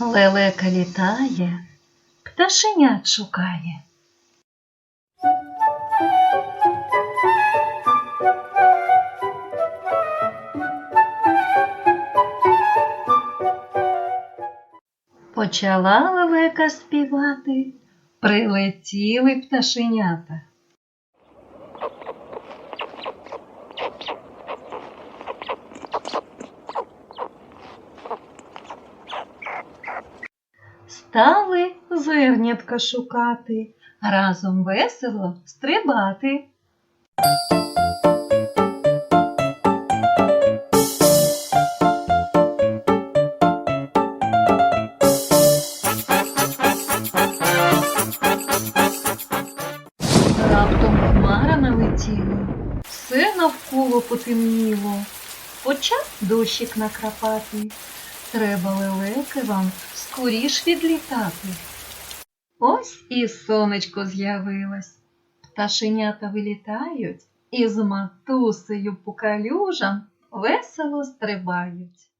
Лелека літає, пташенят шукає. Почала лелека співати, прилетіли пташенята. Стали зернятка шукати, разом весело стрибати. Раптом хмара налетіла, все навколо потемніло, почав дощик накрапати. Треба лелеки вам скоріш відлітати. Ось і сонечко з'явилось. Пташенята вилітають і з матусею по калюжам весело стрибають.